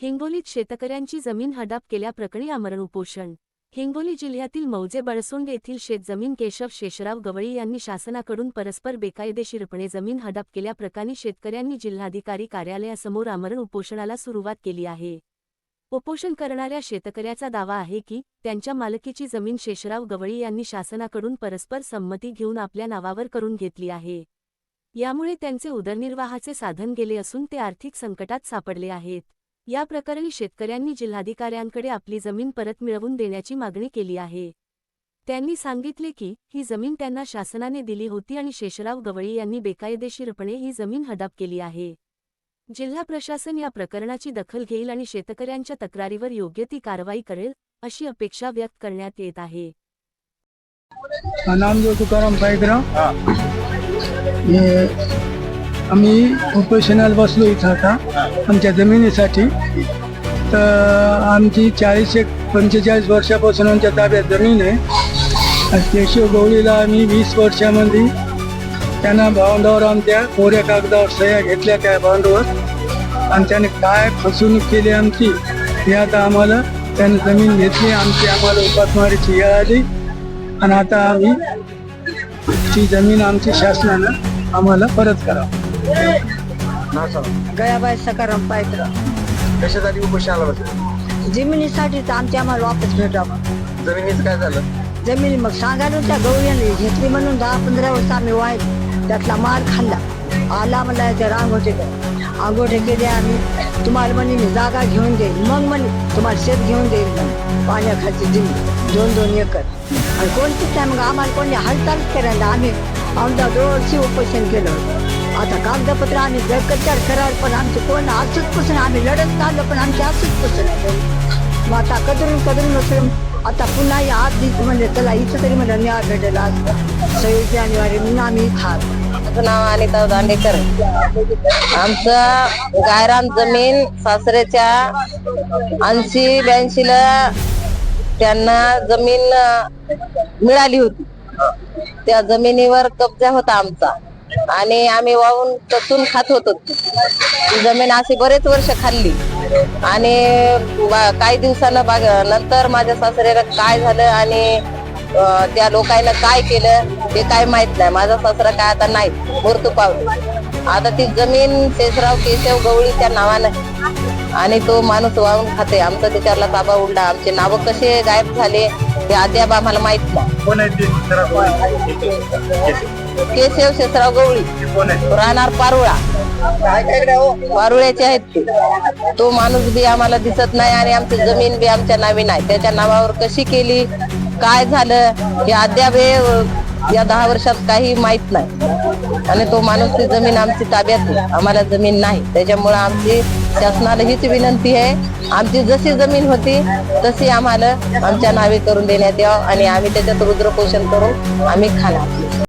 हिंगोलीत शेतकऱ्यांची जमीन हडप केल्याप्रकरणी आमरण उपोषण हिंगोली जिल्ह्यातील मौजे बळसोंड येथील शेतजमीन केशव शेषराव गवळी यांनी शासनाकडून परस्पर बेकायदेशीरपणे जमीन हडप केल्याप्रकरणी शेतकऱ्यांनी जिल्हाधिकारी कार्यालयासमोर आमरण उपोषणाला सुरुवात केली आहे. उपोषण करणाऱ्या शेतकऱ्याचा दावा आहे की त्यांच्या मालकीची जमीन शेषराव गवळी यांनी शासनाकडून परस्पर संमती घेऊन आपल्या नावावर करून घेतली आहे. यामुळे त्यांचे उदरनिर्वाहाचे साधन गेले असून ते आर्थिक संकटात सापडले आहेत. या प्रकरणी शेतकऱ्यांनी जिल्हाधिकाऱ्यांकडे आपली जमीन परत मिळवून देण्याची मागणी केली आहे. त्यांनी सांगितले की ही जमीन त्यांना शासनाने दिली होती आणि शेषराव गवळी यांनी बेकायदेशीरपणे ही जमीन हडप केली आहे. जिल्हा प्रशासन या प्रकरणाची दखल घेईल आणि शेतकऱ्यांच्या तक्रारीवर योग्य ती कारवाई करेल अशी अपेक्षा व्यक्त करण्यात येत आहे. नामदेव तुकाराम पायकराव हे आम्ही उपोषणाला बसलो इथं आता आमच्या जमिनीसाठी. तर आमची चाळीस एक पंचेचाळीस वर्षापासून आमच्या ताब्यात जमीन आहे. आणि केशव गवळीला आम्ही वीस वर्षामध्ये त्यांना भावंडावर आमच्या कोऱ्या कागदावर सह्या घेतल्या त्या भावंडावर आणि त्याने काय फसवणूक केली आमची हे आता आम्हाला त्याने जमीन घेतली आमची आम्हाला उपासमारीची वेळ आली. आणि आता आम्ही ती जमीन आमची शासनानं आम्हाला परत करावं. गयाबाई सकाराम पायत्र कशासाठी उपोषणाला बसले जमिनीसाठी तर आमच्या आम्हाला वापस भेटावं. जमिनीचं काय झालं? जमिनी मग सांगायला त्या गवळ्याने घेतली म्हणून दहा पंधरा वर्ष आम्ही वाईट त्यातला माल खाल्ला. आला मला त्या रांगोटे आंगोटे केले आम्ही तुम्हाला म्हणे मी जागा घेऊन देईन मग म्हणे तुम्हाला शेत घेऊन देईल म्हणे. पाण्याखालची जमीन दोन दोन एकर. आणि कोणतीच नाही मग आम्हाला कोणी हालचाल करायला आम्ही आमच्या दोनशे उपोषण केलं होतं. आता कागदपत्र आम्ही बेकचार करार पण आमचे कोण? असंच पुसून आम्ही लढत चाललो पण आमचे असंच पुसून मग आता कदरून कदरून नसेल आता पुन्हा या आज दिवस म्हणजे चला इथं तरी मला म्हणजे मी भेटेल आज सव्वीस जानेवारी म्हणून आम्ही इथं माझं नाव अनिता दांडेकर. आमचं गायरान जमीन सासऱ्याच्या ऐंशी ब्याऐंशी ला त्यांना जमीन मिळाली होती. त्या जमिनीवर कब्जा होता आमचा. आणि आम्ही वाहून तसून खात होतो. जमीन अशी बरेच वर्ष खाल्ली. आणि काही दिवसानं बाग नंतर माझ्या सासऱ्याला काय झालं आणि त्या लोकांना काय केलं ते काय माहीत नाही. माझा सासरा काय आता नाही मृत्यू पावला. आता ती जमीन शेषराव केशव गवळीच्या नावानं आणि तो माणूस वाहून खाते. आमचा त्याच्यावरला ताबा उडला आमचे नाव कसे गायब झाले? ते अद्याप आम्हाला माहीत नाही? केशव शेषराव गवळी. राहणार पारुळा. पारुळ्याचे आहेत ते. तो माणूस बी आम्हाला दिसत नाही आणि आमची जमीन बी आमच्या नावी नाही. त्याच्या नावावर कशी केली? काय झालं हे अद्याप हे, या दहा वर्षात काही माहीत नाही. आणि तो माणूस ती जमीन आमची ताब्यात नाही. आम्हाला जमीन नाही. त्याच्यामुळं आमची शासनाला हीच विनंती आहे. आमची जशी जमीन होती तशी आम्हाला आमच्या नावे करून देण्यात यावं आणि आम्ही त्याच्यात रुद्रपोषण करून आम्ही खाणार